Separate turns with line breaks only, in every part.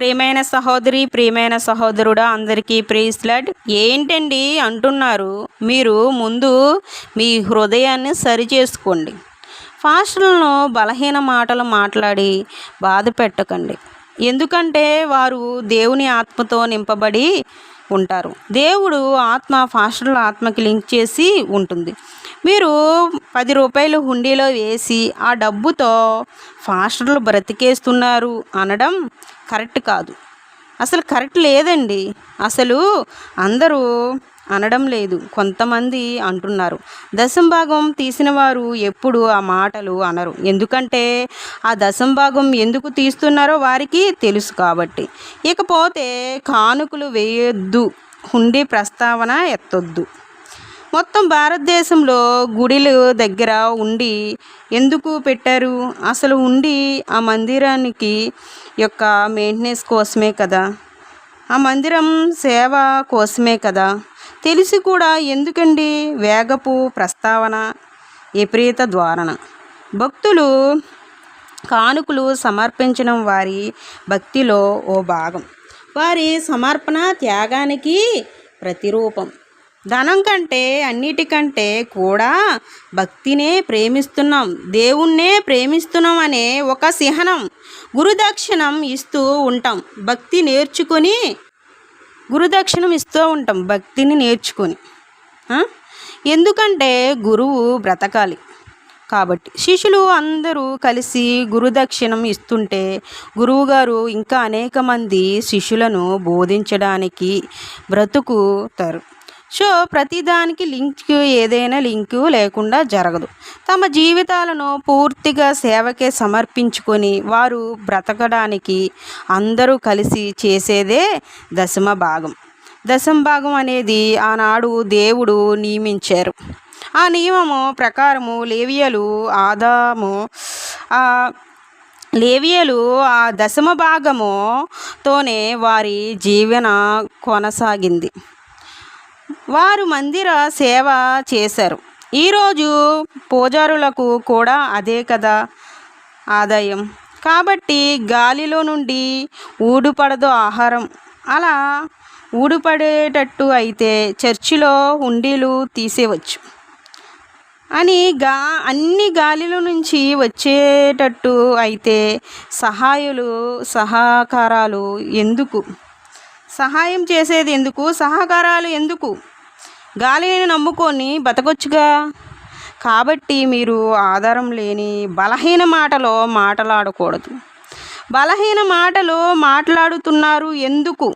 ప్రియమైన సహోదరి ప్రియమైన సహోదరుడా అందరికీ ప్రీస్లడ్ ఏంటండి అంటున్నారు? మీరు ముందు మీ హృదయాన్ని సరిచేసుకోండి ఫాస్టులను బలహీన మాటలు మాట్లాడి బాధ పెట్టకండి. ఎందుకంటే వారు దేవుని ఆత్మతో నింపబడి ఉంటారు. దేవుడు ఆత్మ ఫాస్టుల ఆత్మకి లింక్ చేసి ఉంటుంది. మీరు పది రూపాయలు హుండీలో వేసి ఆ డబ్బుతో ఫాస్టర్లు బ్రతికేస్తున్నారు అనడం కరెక్ట్ కాదు. అసలు కరెక్ట్ లేదండి. అసలు అందరూ అనడం లేదు. కొంతమంది అంటున్నారు. దశంభాగం తీసిన వారు ఎప్పుడు ఆ మాటలు అనరు. ఎందుకంటే ఆ దశంభాగం ఎందుకు తీస్తున్నారో వారికి తెలుసు కాబట్టి. ఇకపోతే కానుకలు వేయొద్దు. హుండీ ప్రస్తావన ఎత్తొద్దు. మొత్తం భారతదేశంలో గుడిలు దగ్గర ఉండి ఎందుకు పెట్టారు? అసలు ఉండి ఆ మందిరానికి యొక్క మెయింటెనెన్స్ కోసమే కదా? ఆ మందిరం సేవ కోసమే కదా? తెలిసి కూడా ఎందుకండి వేగపు ప్రస్తావన విపరీత ద్వారణ? భక్తులు కానుకలు సమర్పించడం వారి భక్తిలో ఓ భాగం. వారి సమర్పణ త్యాగానికి ప్రతిరూపం. ధనం కంటే అన్నిటికంటే కూడా భక్తినే ప్రేమిస్తున్నాం దేవుణ్ణే ప్రేమిస్తున్నాం అనే ఒక సిహనం గురుదక్షిణం ఇస్తూ ఉంటాం. భక్తి నేర్చుకొని గురుదక్షిణం ఇస్తూ ఉంటాం భక్తిని నేర్చుకొని. ఎందుకంటే గురువు బ్రతకాలి కాబట్టి. శిష్యులు అందరూ కలిసి గురుదక్షిణం ఇస్తుంటే గురువుగారు ఇంకా అనేక మంది శిష్యులను బోధించడానికి బ్రతుకుతారు. సో ప్రతిదానికి లింక్ ఏదైనా లింకు లేకుండా జరగదు. తమ జీవితాలను పూర్తిగా సేవకే సమర్పించుకొని వారు బ్రతకడానికి అందరూ కలిసి చేసేదే దశమ భాగం. దశమ భాగం అనేది ఆనాడు దేవుడు నియమించారు. ఆ నియమము ప్రకారము లేవియలు ఆదాము లేవియలు ఆ దశమ భాగముతోనే వారి జీవన కొనసాగింది. వారు మందిర సేవ చేశారు. ఈరోజు పూజారులకు కూడా అదే కదా ఆదాయం. కాబట్టి గాలిలో నుండి ఊడుపడదు ఆహారం. అలా ఊడుపడేటట్టు అయితే చర్చిలో హుండీలు తీసేవచ్చు అని గా అన్ని గాలిలో నుంచి వచ్చేటట్టు అయితే సహాయులు సహకారాలు ఎందుకు? సహాయం చేసేది ఎందుకు? సహకారాలు ఎందుకు? గాలిని నమ్ముకొని బతకొచ్చుగా? కాబట్టి మీరు ఆధారం లేని బలహీన మాటలో మాట్లాడకూడదు. బలహీన మాటలు మాట్లాడుతున్నారు ఎందుకు?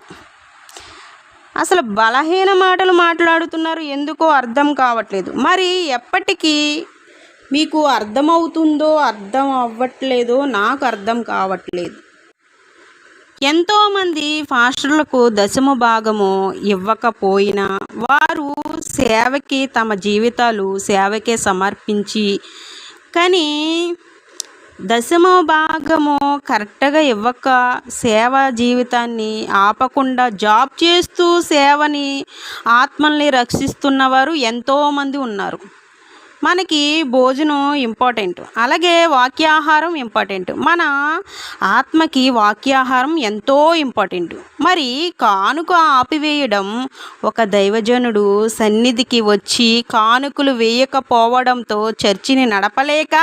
అసలు బలహీన మాటలు మాట్లాడుతున్నారు ఎందుకో అర్థం కావట్లేదు. మరి ఎప్పటికీ మీకు అర్థమవుతుందో అర్థం అవ్వట్లేదో నాకు అర్థం కావట్లేదు. ఎంతోమంది ఫాస్టర్లకు దశమ భాగము ఇవ్వకపోయినా వారు సేవకి తమ జీవితాలు సేవకే సమర్పించి కానీ దశమ భాగము కరెక్ట్గా ఇవ్వక సేవ జీవితాన్ని ఆపకుండా జాబ్ చేస్తూ సేవని ఆత్మల్ని రక్షిస్తున్నవారు ఎంతోమంది ఉన్నారు. మనకి భోజనం ఇంపార్టెంట్. అలాగే వాక్యాహారం ఇంపార్టెంట్. మన ఆత్మకి వాక్యాహారం ఎంతో ఇంపార్టెంట్. మరి కానుక ఆపివేయడం ఒక దైవజనుడు సన్నిధికి వచ్చి కానుకలు వేయకపోవడంతో చర్చిని నడపలేక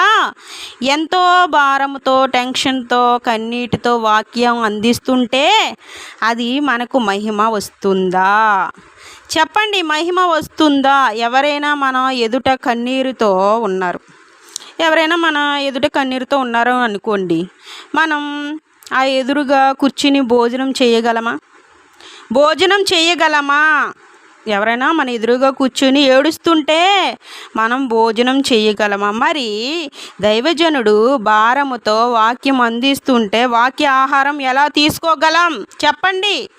ఎంతో భారంతో టెన్షన్తో కన్నీటితో వాక్యం అందిస్తుంటే అది మనకు మహిమ వస్తుందా? చెప్పండి మహిమ వస్తుందా? ఎవరైనా మన ఎదుట కన్నీరుతో ఉన్నారు. ఎవరైనా మన ఎదుట కన్నీరుతో ఉన్నారు అనుకోండి మనం ఆ ఎదురుగా కూర్చుని భోజనం చేయగలమా? భోజనం చేయగలమా? ఎవరైనా మన ఎదురుగా కూర్చుని ఏడుస్తుంటే మనం భోజనం చేయగలమా? మరి దైవజనుడు భారముతో వాక్యం అందిస్తుంటే వాక్య ఆహారం ఎలా తీసుకోగలం? చెప్పండి.